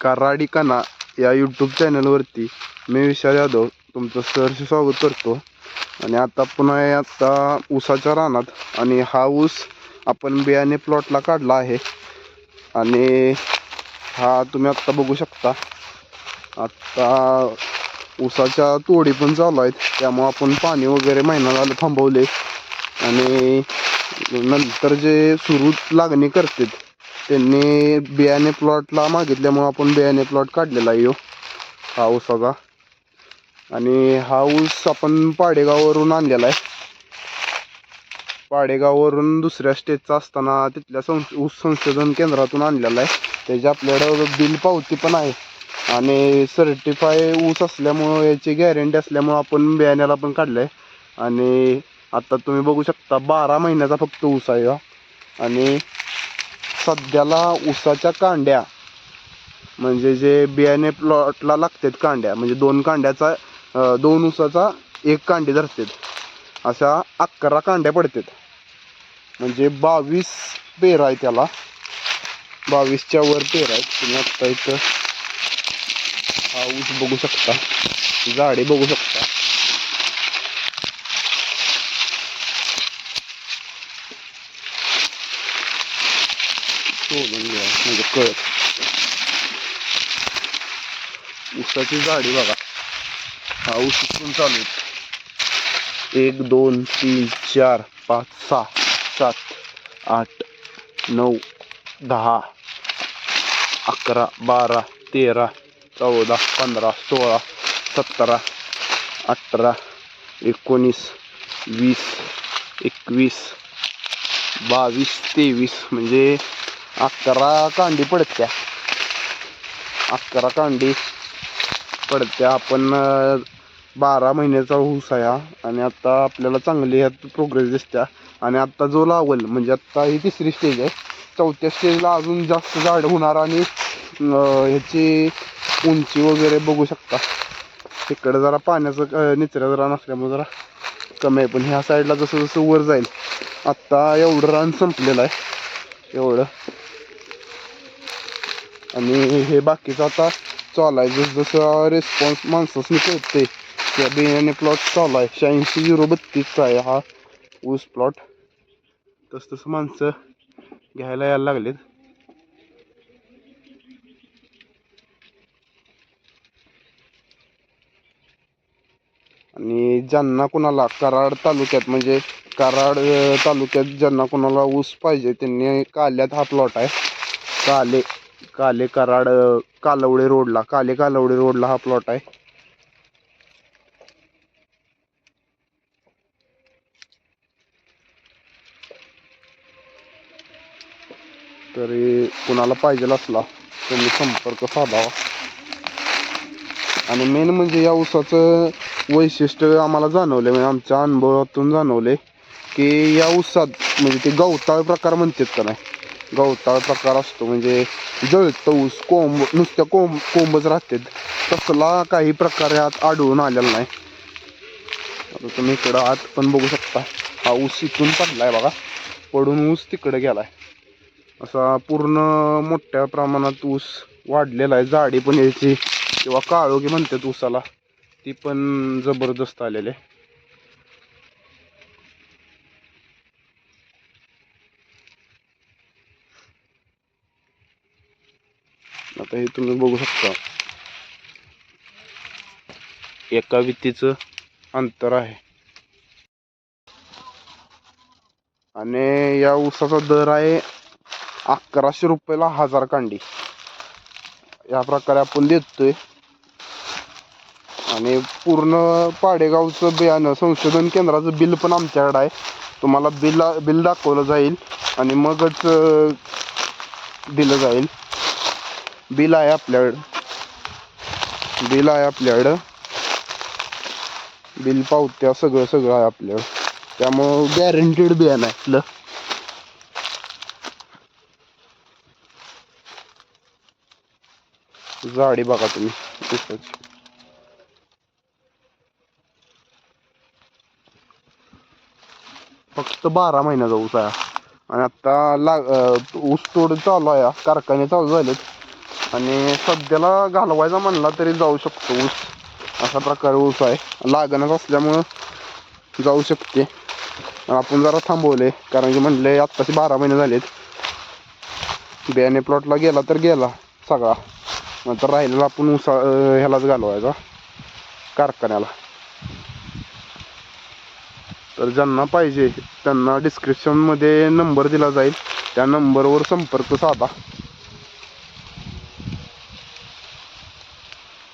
कराडी कना या यूट्यूब चॅनलवरती मी विशाल यादव तुमचं सहर्ष स्वागत करतो. आणि आता पुन्हा आता ऊसाच्या रानात आणि हा ऊस आपण बियाणे प्लॉटला काढला आहे. आणि हा तुम्ही आत्ता बघू शकता. आत्ता ऊसाच्या तोडी पण चालू आहेत. त्यामुळं आपण पाणी वगैरे महिना झालं थांबवले. आणि नंतर जे सुरू लागणी करतात त्यांनी बियाणे प्लॉटला मागितल्यामुळं आपण बियाणे प्लॉट काढलेला आहे ह्यो हा ऊसाचा आणि हा ऊस आपण पाडेगाववरून आणलेला आहे. पाडेगाववरून दुसऱ्या स्टेजचा असताना तिथल्या संश ऊस संशोधन केंद्रातून आणलेला आहे. त्याची आपल्याकडं बिल पावती पण आहे. आणि सर्टिफाय ऊस असल्यामुळं याची गॅरंटी असल्यामुळं आपण बियाण्याला पण काढलं आहे आणि आता तुम्ही बघू शकता बारा महिन्याचा फक्त ऊस आहे हा. आणि सध्याला ऊसाच्या कांड्या म्हणजे जे बियाणे प्लॉटला लागतात कांड्या म्हणजे दोन कांड्याचा दोन ऊसाचा एक कांडी धरतात. अशा अकरा कांड्या पडतात. म्हणजे बावीस पेर आहे त्याला. बावीसच्या वर पेर आहेत. तुम्ही आत्ता इथं हा ऊस बघू शकता. झाडे बघू शकता. सोडून घ्या म्हणजे कळत. ऊसाची झाडी बघा. हा ऊस चालू एक दोन तीन चार पाच सहा सात आठ नऊ दहा अकरा बारा तेरा चौदा पंधरा सोळा सतरा अठरा एकोणीस वीस एकवीस बावीस तेवीस. म्हणजे अकरा कांडी पडत्या. अकरा कांडी पडत्या. आपण बारा महिन्याचा ऊस आहे हा. आणि आता आपल्याला चांगली ह्यात प्रोग्रेस दिसत्या. आणि आत्ता जो लावल म्हणजे आत्ता ही तिसरी स्टेज आहे. चौथ्या स्टेजला अजून जास्त झाड होणार आणि ह्याची उंची वगैरे बघू शकता. तिकडं जरा पाण्याचं अं, निचरा जरा नसल्यामुळे जरा कमी आहे. पण ह्या साईडला जसं जसं वर जाईल आत्ता एवढं रान संपलेलं आहे. एवढं. आणि हे बाकीचं आता चालू आहे. जसजसं रेस्पॉन्स माणसासनी कळते त्या बियाणे प्लॉट चालू आहे. शहाऐंशी झिरो बत्तीसचा आहे हा ऊस प्लॉट तस तसं माणसं घ्यायला यायला लागलेत. आणि ज्यांना कोणाला कराड तालुक्यात म्हणजे कराड तालुक्यात ज्यांना कोणाला ऊस पाहिजे त्यांनी काल्यात हा प्लॉट आहे. काले. काले कराड कालवडे रोडला काले कालवडे रोडला हा प्लॉट आहे. तरी कुणाला पाहिजे असला त्यांनी संपर्क साधावा. आणि मेन म्हणजे या ऊसाचं वैशिष्ट्य आम्हाला जाणवले म्हणजे आमच्या अनुभवातून जाणवले की या ऊसात म्हणजे ते गवताळ प्रकार म्हणतात का नाही गवताळ प्रकार असतो. म्हणजे जळतं ऊस कोंब नुसत्या कोंब कोंबच राहतात. तसला काही प्रकार आत आढळून आलेला नाही. आता तुम्ही इकडं आत पण बघू शकता. हा ऊस इथून पडलाय बघा. पडून ऊस तिकडे गेलाय. असा पूर्ण मोठ्या प्रमाणात ऊस वाढलेला आहे. जाडी पण याची किंवा काळोगी म्हणतात ऊसाला. ती पण जबरदस्त आलेली आहे. आता हे तुम्ही बघू शकता. एका वितीचं अंतर आहे. आणि या ऊसाचा दर आहे अकराशे रुपयाला हजार कांडी. या प्रकारे आपण देतोय. आणि पूर्ण पाडेगावचं बियाणं संशोधन केंद्राचं बिल पण आमच्याकडे आहे. तुम्हाला बिल बिल दाखवलं जाईल आणि मगच दिलं जाईल. बिल आहे आपल्याकडं. बिल आहे आपल्याकडं. बिल पावत्या सगळं सगळं आहे आपल्याकडं. त्यामुळं गॅरंटीड बियाणं आहे आपलं. जाडी बघा तुम्ही. फक्त बारा महिन्याचा ऊस आहे. आणि आता लाग ऊस तोड चालू आहे. कारखाने चालू झालेत. आणि सध्याला घालवायचा म्हणला तरी जाऊ शकतो ऊस. अशा प्रकारे ऊस आहे. लागणच असल्यामुळं जाऊ शकते. आपण जरा थांबवले कारण की म्हणले आत्ताचे बारा महिने झालेत. बियाणे प्लॉटला गेला तर गेला सगळा. नंतर राहिलेला आपण उसा ह्यालाच घालवायचा. कारखान्याला. तर ज्यांना पाहिजे त्यांना डिस्क्रिप्शनमध्ये नंबर दिला जाईल. त्या नंबरवर संपर्क साधा.